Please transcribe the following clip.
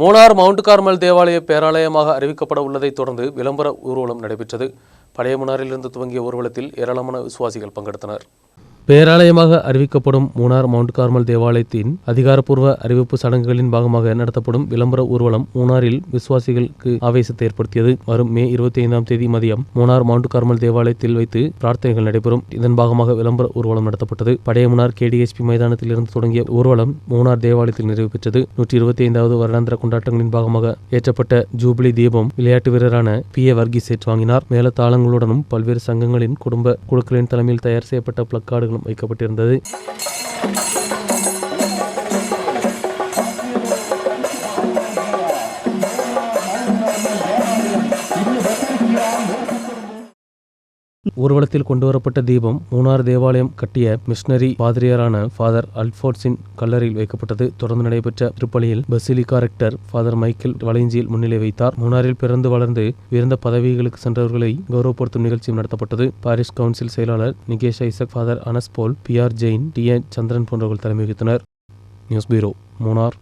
Munnar mount Carmel தேவாலய பேராலயமாக அறிவிக்கப்பட உள்ளதைத் தொடர்ந்து விளம்பர ஊர்வலம் நடைபெற்றது. பழைய மூணாரிலிருந்து துவங்கிய ஊர்வலத்தில் ஏராளமான விசுவாசிகள் பங்கெடுத்தனர். பேராலயமாக அறிவிக்கப்படும் மூணார் மவுண்ட் கார்மல் தேவாலயத்தின் அதிகாரப்பூர்வ அறிவிப்பு சடங்குகளின் பாகமாக நடத்தப்படும் விளம்பர ஊர்வலம் மூணாரில் விசுவாசிகளுக்கு ஆவேசத்தை ஏற்படுத்தியது. வரும் மே இருபத்தி ஐந்தாம் தேதி மதியம் மூணார் மவுண்ட் கார்மல் தேவாலயத்தில் வைத்து பிரார்த்தனைகள் நடைபெறும். இதன் பாகமாக விளம்பர ஊர்வலம் நடத்தப்பட்டது. பழைய மூணார் கேடிஎஸ்பி மைதானத்தில் இருந்து தொடங்கிய ஊர்வலம் மூணார் தேவாலயத்தில் நிறைவு பெற்றது. நூற்றி இருபத்தி ஐந்தாவது வருடாந்திர கொண்டாட்டங்களின் பாகமாக ஏற்றப்பட்ட ஜூபிலி தீபம் விளையாட்டு வீரரான பி ஏ வர்கீஸ் ஏற்று வாங்கினார். மேல தாளங்களுடனும் பல்வேறு சங்கங்களின் குடும்ப குழுக்களின் தலைமையில் தயார் செய்யப்பட்ட பிளக்கார்டுகளும் வைக்கப்பட்டிருந்தது. ஊர்வலத்தில் கொண்டுவரப்பட்ட தீபம் மூணார் தேவாலயம் கட்டிய மிஷனரி பாதிரியாரான ஃபாதர் அல்போர்ட்ஸின் கல்லறையில் வைக்கப்பட்டது. தொடர்ந்து நடைபெற்ற திருப்பலியில் பசிலிகா ரெக்டர் ஃபாதர் மைக்கேல் வளைஞ்சியில் முன்னிலை வைத்தார். மூணாரில் பிறந்து வளர்ந்து உயர்ந்த பதவிகளுக்கு சென்றவர்களை கௌரவப்படுத்தும் நிகழ்ச்சியும் நடத்தப்பட்டது. பாரிஸ் கவுன்சில் செயலாளர் Nikesh Isaac father Anas Paul P R Jain T N Chandran போன்றவர்கள் தலைமை வகித்தனர். News bureau Munnar.